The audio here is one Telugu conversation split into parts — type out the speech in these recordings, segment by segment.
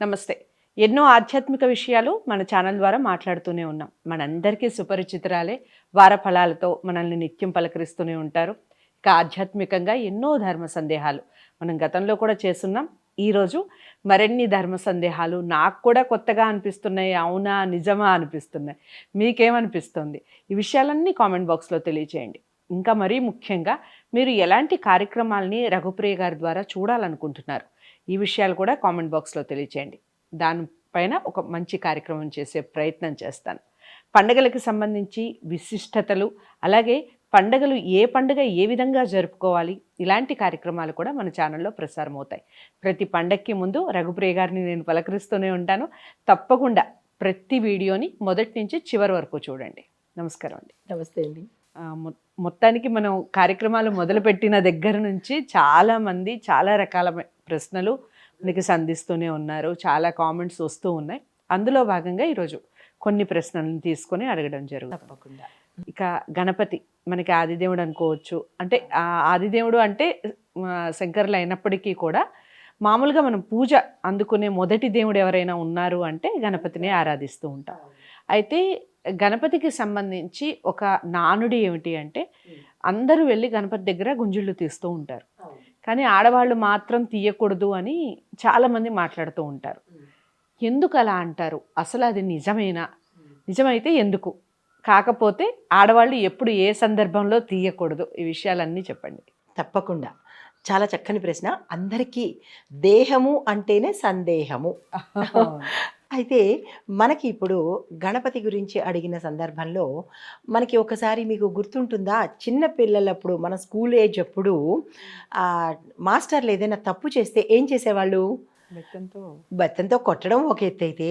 నమస్తే. ఎన్నో ఆధ్యాత్మిక విషయాలు మన ఛానల్ ద్వారా మాట్లాడుతూనే ఉన్నాం. మనందరికీ సుపరిచితురాలే. వార ఫలాలతో మనల్ని నిత్యం పలకరిస్తూనే ఉంటారు. ఇక ఆధ్యాత్మికంగా ఎన్నో ధర్మ సందేహాలు మనం గతంలో కూడా చేస్తున్నాం. ఈరోజు మరిన్ని ధర్మ సందేహాలు నాకు కూడా కొత్తగా అనిపిస్తున్నాయి అవునా నిజమా అనిపిస్తున్నాయి. మీకేమనిపిస్తుంది? ఈ విషయాలన్నీ కామెంట్ బాక్స్లో తెలియచేయండి. ఇంకా మరీ ముఖ్యంగా మీరు ఎలాంటి కార్యక్రమాలని రఘుప్రియ గారి ద్వారా చూడాలనుకుంటున్నారు? ఈ విషయాలు కూడా కామెంట్ బాక్స్లో తెలియచేయండి. దానిపైన ఒక మంచి కార్యక్రమం చేసే ప్రయత్నం చేస్తాను. పండగలకు సంబంధించి విశిష్టతలు అలాగే పండగలు ఏ పండుగ ఏ విధంగా జరుపుకోవాలి ఇలాంటి కార్యక్రమాలు కూడా మన ఛానల్లో ప్రసారం అవుతాయి ప్రతి పండగకి ముందు రఘుప్రియ గారిని నేను పలకరిస్తూనే ఉంటాను. తప్పకుండా ప్రతి వీడియోని మొదటి నుంచి చివరి వరకు చూడండి. నమస్కారం అండి. నమస్తే అండి. మొత్తానికి మనం కార్యక్రమాలు మొదలుపెట్టిన దగ్గర నుంచి చాలా మంది చాలా రకాల ప్రశ్నలు మనకి సంధిస్తూనే ఉన్నారు. చాలా కామెంట్స్ వస్తూ ఉన్నాయి. అందులో భాగంగా ఈరోజు కొన్ని ప్రశ్నలను తీసుకొని అడగడం జరుగుతుంది. తప్పకుండా. ఇక గణపతి మనకి ఆదిదేవుడు అనుకోవచ్చు. అంటే ఆ ఆదిదేవుడు అంటే శంకరులు అయినప్పటికీ కూడా మామూలుగా మనం పూజ అందుకునే మొదటి దేవుడు ఎవరైనా ఉన్నారు అంటే గణపతిని ఆరాధిస్తూ ఉంటాం. అయితే గణపతికి సంబంధించి ఒక నానుడి ఏమిటి అంటే అందరూ వెళ్ళి గణపతి దగ్గర గుంజుళ్ళు తీస్తూ ఉంటారు. కానీ ఆడవాళ్ళు మాత్రం తీయకూడదు అని చాలామంది మాట్లాడుతూ ఉంటారు. ఎందుకు అలా అంటారు? అసలు అది నిజమేనా? నిజమైతే ఎందుకు? కాకపోతే ఆడవాళ్ళు ఎప్పుడు ఏ సందర్భంలో తీయకూడదు? ఈ విషయాలన్నీ చెప్పండి. తప్పకుండా. చాలా చక్కని ప్రశ్న. అందరికీ దేహము అంటేనే సందేహము. అయితే మనకి ఇప్పుడు గణపతి గురించి అడిగిన సందర్భంలో మనకి ఒకసారి మీకు గుర్తుంటుందా? చిన్న పిల్లలప్పుడు మన స్కూల్ ఏజ్ అప్పుడు మాస్టర్లు ఏదైనా తప్పు చేస్తే ఏం చేసేవాళ్ళు? బెత్తంతో. కొట్టడం ఒక ఎత్తు అయితే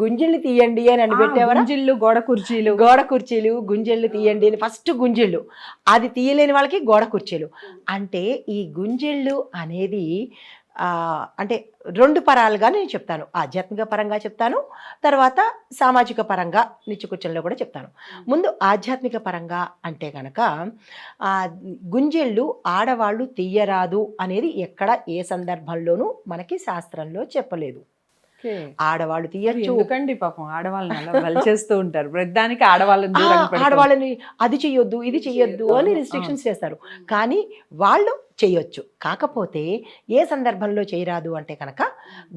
గుంజలు తీయండి అని అని పెట్టేవారా గుంజిళ్ళు గోడ కుర్చీలు. గోడ కుర్చీలు గుంజళ్ళు తీయండి అని ఫస్ట్ గుంజళ్ళు అది తీయలేని వాళ్ళకి గోడ కుర్చీలు. అంటే ఈ గుంజళ్ళు అనేది అంటే రెండు పరాలుగా నేను చెప్తాను. ఆధ్యాత్మిక పరంగా చెప్తాను తర్వాత సామాజిక పరంగా నిత్యకూర్చనలో కూడా చెప్తాను. ముందు ఆధ్యాత్మిక పరంగా అంటే కనుక గుంజెళ్ళు ఆడవాళ్ళు తీయరాదు అనేది ఎక్కడ ఏ సందర్భంలోనూ మనకి శాస్త్రంలో చెప్పలేదు. ఆడవాళ్ళు తీయచ్చు. ఎందుకండి పాపం? ఆడవాళ్ళని బలిచేస్తూ ఉంటారు. ప్రతిదానికి ఆడవాళ్ళని ఆడవాళ్ళని అది చెయ్యొద్దు ఇది చెయ్యొద్దు అని రిస్ట్రిక్షన్స్ చేస్తారు. కానీ వాళ్ళు చేయొచ్చు కాకపోతే ఏ సందర్భంలో చేయరాదు అంటే కనుక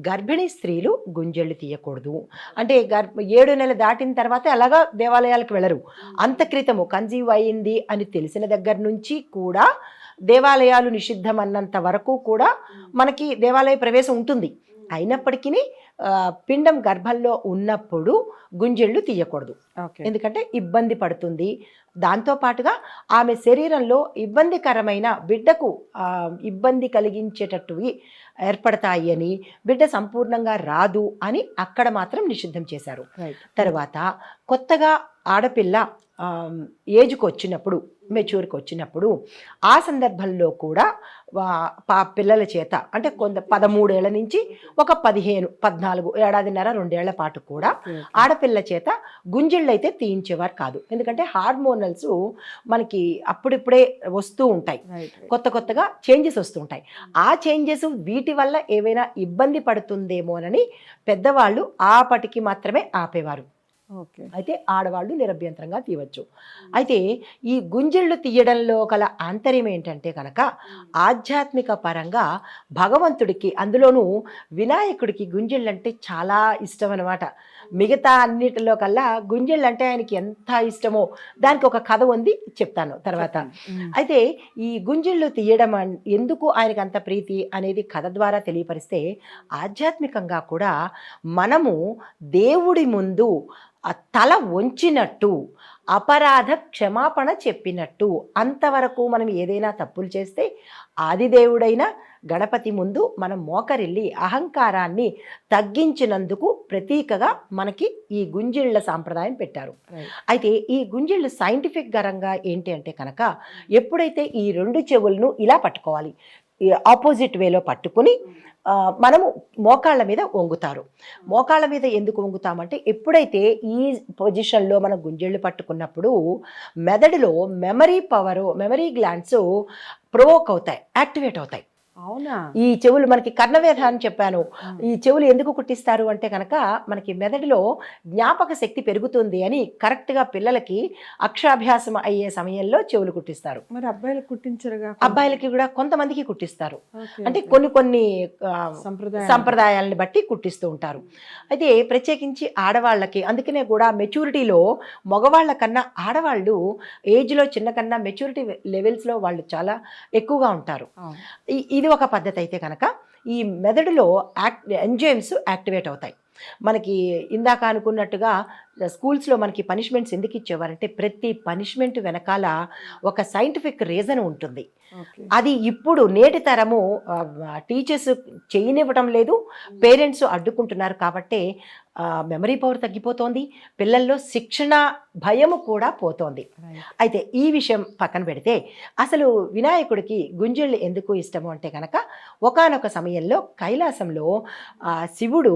గర్భిణీ స్త్రీలు గుంజళ్ళు తీయకూడదు. అంటే గర్భ ఏడు నెలలు దాటిన తర్వాత అలాగా దేవాలయాలకు వెళ్ళరు. అంత క్రితము కన్జీవ్ అయింది అని తెలిసిన దగ్గర నుంచి కూడా దేవాలయాలు నిషిద్ధం అన్నంత వరకు కూడా మనకి దేవాలయ ప్రవేశం ఉంటుంది. అయినప్పటికీ పిండం గర్భంలో ఉన్నప్పుడు గుంజళ్ళు తీయకూడదు. ఎందుకంటే ఇబ్బంది పడుతుంది దాంతో పాటుగా ఆమె శరీరంలో ఇబ్బందికరమైన బిడ్డకు ఇబ్బంది కలిగించేటట్టువి ఏర్పడతాయి అని బిడ్డ సంపూర్ణంగా రాదు అని అక్కడ మాత్రం నిషిద్ధం చేశారు. తర్వాత కొత్తగా ఆడపిల్ల ఏజ్కి వచ్చినప్పుడు మెచ్యూర్కి వచ్చినప్పుడు ఆ సందర్భంలో కూడా పా- పిల్లల చేత అంటే కొంత పదమూడేళ్ళ నుంచి ఒక పదిహేను పద్నాలుగు ఏడాదిన్నర రెండేళ్ళ పాటు కూడా. ఆడపిల్ల చేత గుంజిళ్ళు అయితే తీయించేవారు కాదు ఎందుకంటే హార్మోనల్స్ మనకి అప్పుడిప్పుడే వస్తూ ఉంటాయి. కొత్త కొత్తగా చేంజెస్ వస్తుంటాయి ఆ చేంజెస్ వీటి వల్ల ఏవైనా ఇబ్బంది పడుతుందేమోనని పెద్దవాళ్ళు ఆపటికి మాత్రమే ఆపేవారు. అయితే ఆడవాళ్ళు నిరభ్యంతరంగా తీయవచ్చు. అయితే ఈ గుంజిళ్ళు తీయడంలో గల ఆంతర్యం ఏంటంటే కనుక ఆధ్యాత్మిక పరంగా భగవంతుడికి అందులోనూ వినాయకుడికి గుంజిళ్ళు అంటే చాలా ఇష్టం అనమాట మిగతా అన్నిటిలో కల్లా గుంజిళ్ళు అంటే ఆయనకి ఎంత ఇష్టమో దానికి ఒక కథ ఉంది చెప్తాను తర్వాత. అయితే ఈ గుంజిళ్ళు తీయడం ఎందుకు ఆయనకు అంత ప్రీతి అనేది కథ ద్వారా తెలియపరిస్తే ఆధ్యాత్మికంగా కూడా మనము దేవుడి ముందు ఆ తల వంచినట్టు అపరాధ క్షమాపణ చెప్పినట్టు అంతవరకు మనం ఏదైనా తప్పులు చేస్తే ఆదిదేవుడైన గణపతి ముందు మనం మోకరిల్లి అహంకారాన్ని తగ్గించినందుకు ప్రతీకగా మనకి ఈ గుంజిళ్ళ సాంప్రదాయం పెట్టారు. అయితే ఈ గుంజిళ్ళు సైంటిఫిక్ గరంగా ఏంటి అంటే కనుక ఎప్పుడైతే ఈ రెండు చెవులను ఇలా పట్టుకోవాలి ఆపోజిట్ వేలో పట్టుకుని మనము మోకాళ్ళ మీద వంగుతారు. మోకాళ్ళ మీద ఎందుకు వంగుతామంటే ఎప్పుడైతే ఈ పొజిషన్లో మనం గుంజెళ్ళు పట్టుకున్నప్పుడు మెదడులో memory power memory glands provoke అవుతాయి యాక్టివేట్ అవుతాయి. అవునా? ఈ చెవులు మనకి కర్ణవేధ అని చెప్పాను. ఈ చెవులు ఎందుకు కుట్టిస్తారు అంటే కనుక మనకి మెదడులో జ్ఞాపక శక్తి పెరుగుతుంది అని కరెక్ట్గా పిల్లలకి అక్షరాభ్యాసం అయ్యే సమయంలో చెవులు కుట్టిస్తారు. మరి అబ్బాయిలు కుట్టించరుగా? అబ్బాయిలకి కూడా కొంతమందికి కుట్టిస్తారు. అంటే. కొన్ని కొన్ని సంప్రదాయం సంప్రదాయాలను బట్టి కుట్టిస్తూ ఉంటారు. అయితే ప్రత్యేకించి ఆడవాళ్ళకి అందుకనే కూడా మెచ్యూరిటీలో మగవాళ్ళ కన్నా ఆడవాళ్ళు ఏజ్లో చిన్న కన్నా మెచ్యూరిటీ లెవెల్స్లో వాళ్ళు చాలా ఎక్కువగా ఉంటారు. ఇది ఒక పద్ధతి అయితే కనుక ఈ మెదడులో యాక్ట్ ఎంజైమ్స్ యాక్టివేట్ అవుతాయి. మనకి ఇందాక అనుకున్నట్టుగా స్కూల్స్లో మనకి పనిష్మెంట్స్ ఎందుకు ఇచ్చేవారంటే ప్రతి పనిష్మెంట్ వెనకాల ఒక సైంటిఫిక్ రీజన్ ఉంటుంది. అది ఇప్పుడు నేటి తరము టీచర్స్ చేయనివ్వటం లేదు పేరెంట్స్ అడ్డుకుంటున్నారు కాబట్టి మెమరీ పవర్ తగ్గిపోతోంది పిల్లల్లో శిక్షణ భయము కూడా పోతోంది. అయితే ఈ విషయం పక్కన పెడితే అసలు వినాయకుడికి గుంజళ్ళు ఎందుకు ఇష్టము అంటే కనుక ఒకానొక సమయంలో కైలాసంలో శివుడు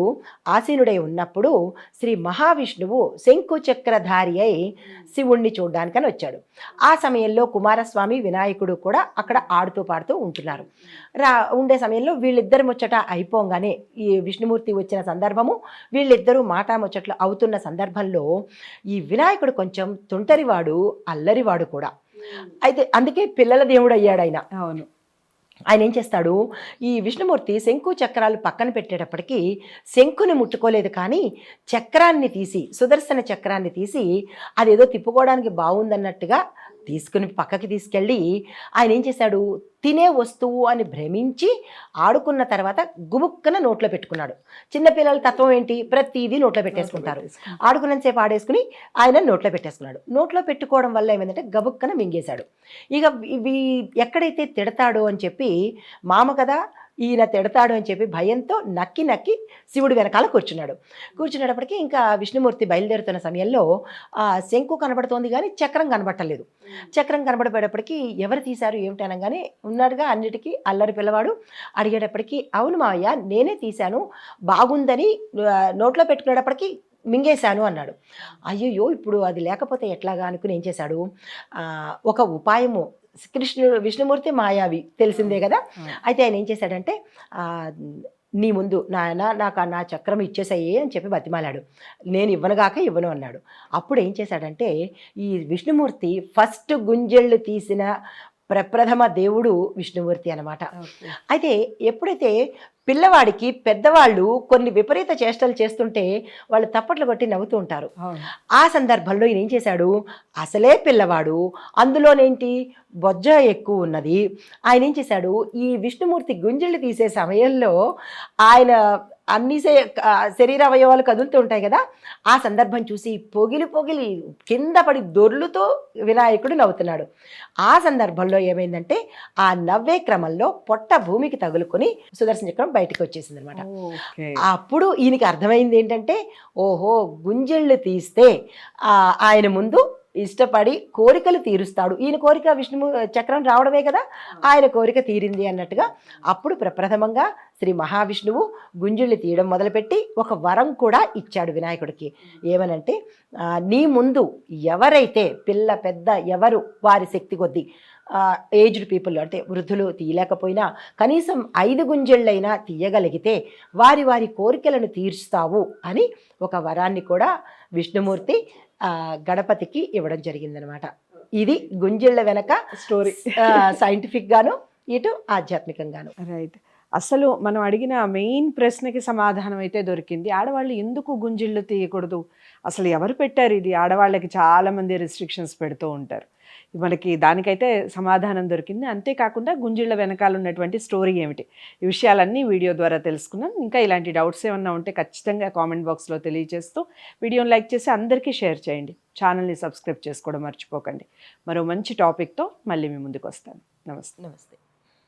ఆసీనుడై ఉన్నప్పుడు శ్రీ మహావిష్ణువు శంకు చక్రధారి అయి శివుణ్ణి చూడ్డానికని వచ్చాడు. ఆ సమయంలో కుమారస్వామి వినాయకుడు కూడా అక్కడ ఆడుతూ పాడుతూ ఉంటున్నారు. రా ఉండే సమయంలో వీళ్ళిద్దరు ముచ్చట అయిపోగానే ఈ విష్ణుమూర్తి వచ్చిన సందర్భము వీళ్ళిద్దరూ మాటా ముచ్చట్లు అవుతున్న సందర్భంలో ఈ వినాయకుడు కొంచెం తుంటరివాడు అల్లరివాడు కూడా. అయితే అందుకే పిల్లల దేవుడు అయ్యాడు ఆయన. అవును. ఆయన ఏం చేస్తాడు? ఈ విష్ణుమూర్తి శంకు చక్రాలు పక్కన పెట్టేటప్పటికీ శంకుని ముట్టుకోలేదు కానీ చక్రాన్ని తీసి సుదర్శన చక్రాన్ని తీసి అదేదో తిప్పుకోవడానికి బాగుందన్నట్టుగా తీసుకుని పక్కకి తీసుకెళ్ళి ఆయన ఏం చేశాడు? తినే వస్తువు అని భ్రమించి ఆడుకున్న తర్వాత గుబుక్కన నోట్లో పెట్టుకున్నాడు. చిన్నపిల్లల తత్వం ఏంటి? ప్రతిదీ నోట్లో పెట్టేసుకుంటారు. ఆడుకున్నంతసేపు ఆడేసుకుని ఆయన నోట్లో పెట్టేసుకున్నాడు. నోట్లో పెట్టుకోవడం వల్ల ఏమైందంటే గబుక్కన మింగేశాడు. ఇక ఇవి ఎక్కడైతే తిడతాడో అని చెప్పి మామ కదా ఈయన తిడతాడు అని చెప్పి భయంతో నక్కి నక్కి శివుడు వెనకాల కూర్చున్నాడు. కూర్చునేటప్పటికీ ఇంకా విష్ణుమూర్తి బయలుదేరుతున్న సమయంలో ఆ శంకు కనబడుతోంది కానీ చక్రం కనబట్టలేదు చక్రం కనబడబడేటప్పటికీ ఎవరు తీశారు ఏమిటి అనగానే ఉన్నాడుగా అన్నిటికీ అల్లరి పిల్లవాడు. అడిగేటప్పటికీ అవును మావయ్య నేనే తీశాను బాగుందని నోట్లో పెట్టుకునేటప్పటికీ మింగేశాను అన్నాడు. అయ్యయ్యో ఇప్పుడు అది లేకపోతే ఎట్లాగా అనుకుని ఏం చేశాడు? ఒక ఉపాయము కృష్ణుడు విష్ణుమూర్తి మాయావి తెలిసిందే కదా? అయితే ఆయన ఏం చేశాడంటే నీ ముందు నాయన నాకు నా చక్రం ఇచ్చేసాయి అని చెప్పి బతిమాలాడు. నేను ఇవ్వనుగాక ఇవ్వను అన్నాడు. అప్పుడు ఏం చేశాడంటే ఈ విష్ణుమూర్తి ఫస్ట్ గుంజళ్ళు తీసిన ప్రప్రథమ దేవుడు విష్ణుమూర్తి అన్నమాట. ఓకే. అయితే ఎప్పుడైతే పిల్లవాడికి పెద్దవాళ్ళు కొన్ని విపరీత చేష్టలు చేస్తుంటే వాళ్ళు తప్పట్లు కొట్టి నవ్వుతూ ఉంటారు. ఆ సందర్భంలో ఈయన ఏం చేశాడు? అసలే పిల్లవాడు. అందులోనేంటి? బొజ్జ ఎక్కువ ఉన్నది. ఆయన ఏం చేశాడు? ఈ విష్ణుమూర్తి గుంజళ్ళు తీసే సమయంలో ఆయన అన్ని శరీర అవయవాలు కదులుతూ ఉంటాయి కదా ఆ సందర్భం చూసి పొగిలి పొగిలి కింద పడి దొర్లుతో వినాయకుడు నవ్వుతున్నాడు. ఆ సందర్భంలో ఏమైందంటే ఆ నవ్వే క్రమంలో పొట్ట భూమికి తగులుకొని సుదర్శన చక్రం బయటకు వచ్చేసింది అనమాట అప్పుడు ఈయనకి అర్థమైంది ఏంటంటే ఓహో గుంజళ్ళు తీస్తే ఆ, ఆయన ముందు ఇష్టపడి కోరికలు తీరుస్తాడు. ఈయన కోరిక విష్ణు చక్రం రావడమే కదా? ఆయన కోరిక తీరింది అన్నట్టుగా అప్పుడు ప్రప్రథమంగా శ్రీ మహావిష్ణువు గుంజుళ్ళు తీయడం మొదలుపెట్టి ఒక వరం కూడా ఇచ్చాడు వినాయకుడికి. ఏమనంటే నీ ముందు ఎవరైతే పిల్ల పెద్ద ఎవరు వారి శక్తి కొద్దీ ఏజ్డ్ పీపుల్ అంటే వృద్ధులు తీయలేకపోయినా కనీసం ఐదు గుంజళ్ళైనా తీయగలిగితే వారి వారి కోరికలను తీర్చుతావు అని ఒక వరాన్ని కూడా విష్ణుమూర్తి గణపతికి ఇవ్వడం జరిగిందనమాట. ఇది గుంజిళ్ళ వెనక స్టోరీ సైంటిఫిక్ గాను ఇటు ఆధ్యాత్మికంగాను. రైట్ అసలు మనం అడిగిన మెయిన్ ప్రశ్నకి సమాధానం అయితే దొరికింది. ఆడవాళ్ళు ఎందుకు గుంజిళ్ళు తీయకూడదు? అసలు ఎవరు పెట్టారు ఇది? ఆడవాళ్ళకి చాలా మంది రెస్ట్రిక్షన్స్ పెడుతూ ఉంటారు. మనకి దానికైతే సమాధానం దొరికింది. అంతేకాకుండా గుంజిళ్ళ వెనకాల ఉన్నటువంటి స్టోరీ ఏమిటి? ఈ విషయాలన్నీ వీడియో ద్వారా తెలుసుకున్నాం. ఇంకా ఇలాంటి డౌట్స్ ఏమన్నా ఉంటే ఖచ్చితంగా కామెంట్ బాక్స్లో తెలియజేస్తూ వీడియోని లైక్ చేసి అందరికీ షేర్ చేయండి. ఛానల్ని సబ్స్క్రైబ్ చేసుకోవడం మర్చిపోకండి. మరో మంచి టాపిక్తో మళ్ళీ మీ ముందుకు వస్తాను. నమస్తే. నమస్తే.